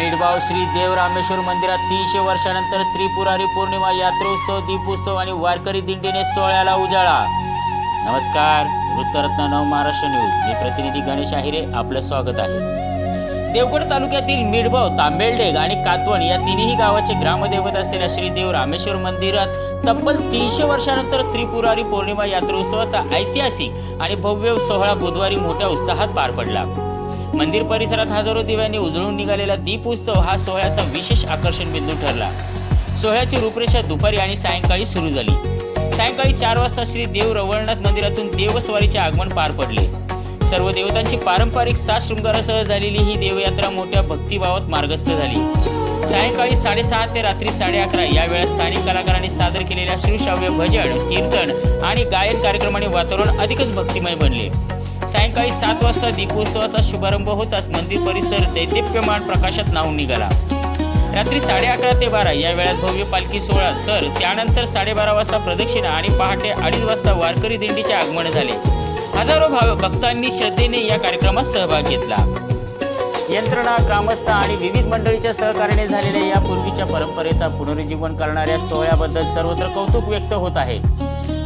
मेडबाव श्री देव रामेश्वर मंदिरात तीनशे वर्षानंतर त्रिपुरारी पौर्णिमा यात्रोत्सव दीपोत्सव आणि वारकरी दिंडीने सोहळ्याला उजाळा. नमस्कार वृत्तरत्न नव महाराष्ट्र न्यूज. मी प्रतिनिधी गणेश आहिरे आपलं स्वागत आहे. देवगड तालुक्यातील मिडभाव तांबेलडेग आणि कातवण या तिन्ही गावाचे ग्रामदैवत असलेल्या श्रीदेव रामेश्वर मंदिरात तब्बल तीनशे वर्षानंतर त्रिपुरारी पौर्णिमा यात्रोत्सवाचा ऐतिहासिक आणि भव्य सोहळा बुधवारी मोठ्या उत्साहात पार पडला. मंदिर परिसरात हजारो दिव्यांनी उजळून निघालेला दीप उत्सव हा सोहळ्याचा विशेष आकर्षण बिंदू ठरला. सोहळ्याची रूपरेषा दुपारी आणि सायंकाळी सुरू झाली. सायंकाळी चार वाजता श्री देव रवळनाथ मंदिरातून देवस्वारीचे आगमन पार पडले. सर्व देवतांची पारंपरिक सात शृंगारासह झालेली ही देवयात्रा मोठ्या भक्तिभावात मार्गस्थ झाली. सायंकाळी साडेसहा ते रात्री साडे अकरा या वेळेत स्थानिक कलाकारांनी सादर केलेल्या श्रीश्राव्य भजन कीर्तन आणि गायन कार्यक्रमाने वातावरण अधिकच भक्तिमय बनले. सायंकाळी सात वाजता दीपोत्सवाचा शुभारंभ होताच मंदिर परिसर दैदिप्यमान प्रकाशात नाहून निघाला. रात्री साडे अकरा ते बारा या वेळात भव्य पालखी सोहळा. तर त्यानंतर साडेबारा वाजता प्रदक्षिणा आणि पहाटे अडीच वाजता वारकरी दिंडीचे आगमन झाले. हजारो भाव भक्तांनी श्रद्धेने या कार्यक्रमात सहभाग घेतला. यंत्रणा ग्रामस्थ आणि विविध मंडळीच्या सहकार्याने झालेल्या या पूर्वीच्या परंपरेचा पुनरुज्जीवन करणाऱ्या सोहळ्याबद्दल सर्वत्र कौतुक व्यक्त होत आहे.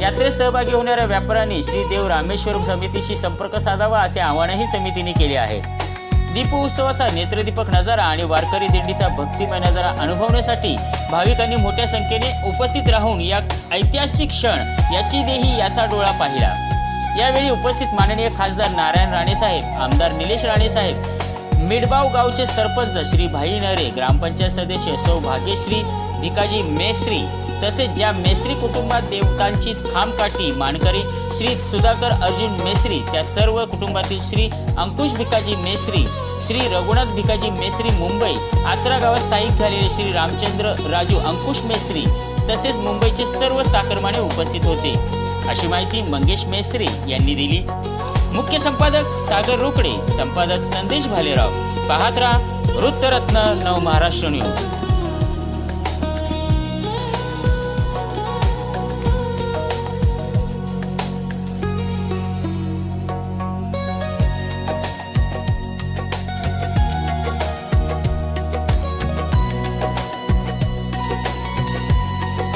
यात्रेत सहभागी होणाऱ्या व्यापाऱ्यांनी श्री देव रामेश्वर समितीशी संपर्क साधावा असे आवाहनही समितीने केले आहे. दीप उत्सवाचा नेत्रदीपक नजारा आणि वारकरी दिंडीचा भक्तिमय नजारा अनुभवण्यासाठी भाविकांनी मोठ्या संख्येने उपस्थित राहून या ऐतिहासिक क्षण याची देही याचा डोळा पाहिला. यावेळी उपस्थित माननीय खासदार नारायण राणे साहेब आमदार निलेश राणे साहेब मिडबाव गावचे सरपंच श्री भाई नरे ग्रामपंचायत सदस्य सौ भाग्यश्री भिकाजी मेश्री तसेच ज्या मेसरी कुटुंबात देवकांची खामकाठी मानकरी श्री सुधाकर अर्जुन मेसरी त्या सर्व कुटुंबातील श्री अंकुश भिकाजी मेसरी श्री रघुनाथ भिकाजी मेसरी मुंबई आचरा गावात स्थायिक झालेले श्री रामचंद्र राजू अंकुश मेसरी तसेच मुंबईचे सर्व चाकरमाने उपस्थित होते. अशी माहिती मंगेश मेश्री यांनी दिली. मुख्य संपादक सागर रोकडे संपादक संदेश भालेराव. पाहत राहा वृत्तरत्न नव महाराष्ट्र न्यूज.